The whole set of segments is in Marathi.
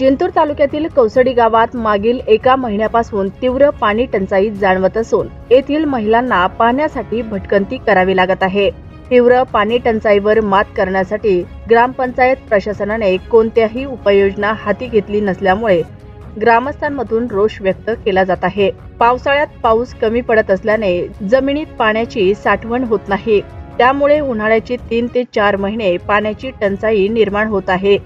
जिंतूर तालुक्यातील कौसडी गावात मागील एका महिन्यापासून तीव्र पाणी टंचाई जाणवत असून येथील महिलांना पाण्यासाठी भटकंती करावी लागत आहे. तीव्र पाणी टंचाईवर मात करण्यासाठी ग्रामपंचायत प्रशासनाने कोणत्याही उपाययोजना हाती घेतली नसल्यामुळे ग्रामस्थांमधून रोष व्यक्त केला जात आहे. पावसाळ्यात पाऊस कमी पडत असल्याने जमिनीत पाण्याची साठवण होत नाही. त्यामुळे उन्हाळ्याची तीन ते चार महिने पाण्याची टंचाई निर्माण होत आहे.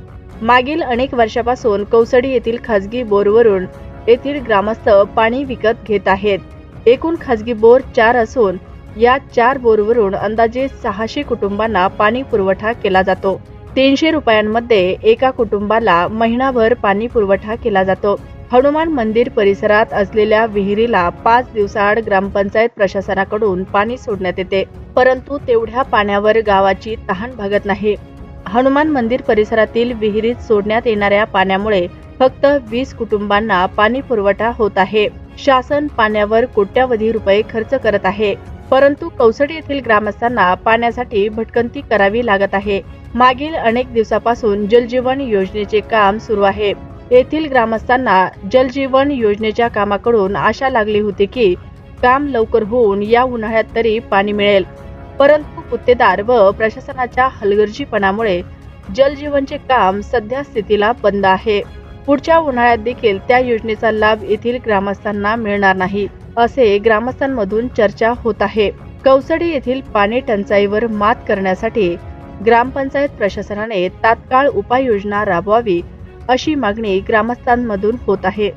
मागील अनेक वर्षापासून कौसडी येथील खासगी बोरवरून येथील ग्रामस्थ पाणी विकत घेत आहेत. एकूण खासगी बोर चार असून या चार बोरवरून अंदाजे सहाशे कुटुंबांना पाणी पुरवठा केला जातो. तीनशे रुपयांमध्ये एका कुटुंबाला महिनाभर पाणी पुरवठा केला जातो. हनुमान मंदिर परिसरात असलेल्या विहिरीला पाच दिवसाआड ग्रामपंचायत प्रशासनाकडून पाणी सोडण्यात येते. परंतु तेवढ्या पाण्यावर गावाची तहान भागत नाही. हनुमान मंदिर परिसरातील विहिरीत सोडण्यात येणाऱ्या पाण्यामुळे फक्त वीस कुटुंबांना पाणी पुरवठा होत आहे. शासन पाण्यावर कोट्यावधी रुपये खर्च करत आहे. परंतु कौसडी येथील ग्रामस्थांना पाण्यासाठी भटकंती करावी लागत आहे. मागील अनेक दिवसापासून जलजीवन योजनेचे काम सुरू आहे. येथील ग्रामस्थांना जलजीवन योजनेच्या कामाकडून आशा लागली होती की काम लवकर होऊन या उन्हाळ्यात तरी पाणी मिळेल. परंतु गुत्तेदार व प्रशासनाच्या हलगर्जीपणामुळे जलजीवनचे काम सध्या स्थितीला बंद आहे. पुढच्या उन्हाळ्यात देखील त्या योजनेचा लाभ येथील ग्रामस्थांना मिळणार नाही असे ग्रामस्थांमधून चर्चा होत आहे. कौसडी येथील पाणी टंचाईवर मात करण्यासाठी ग्रामपंचायत प्रशासनाने तात्काळ उपाययोजना राबवावी अशी मागणी ग्रामस्थांमधून होत आहे.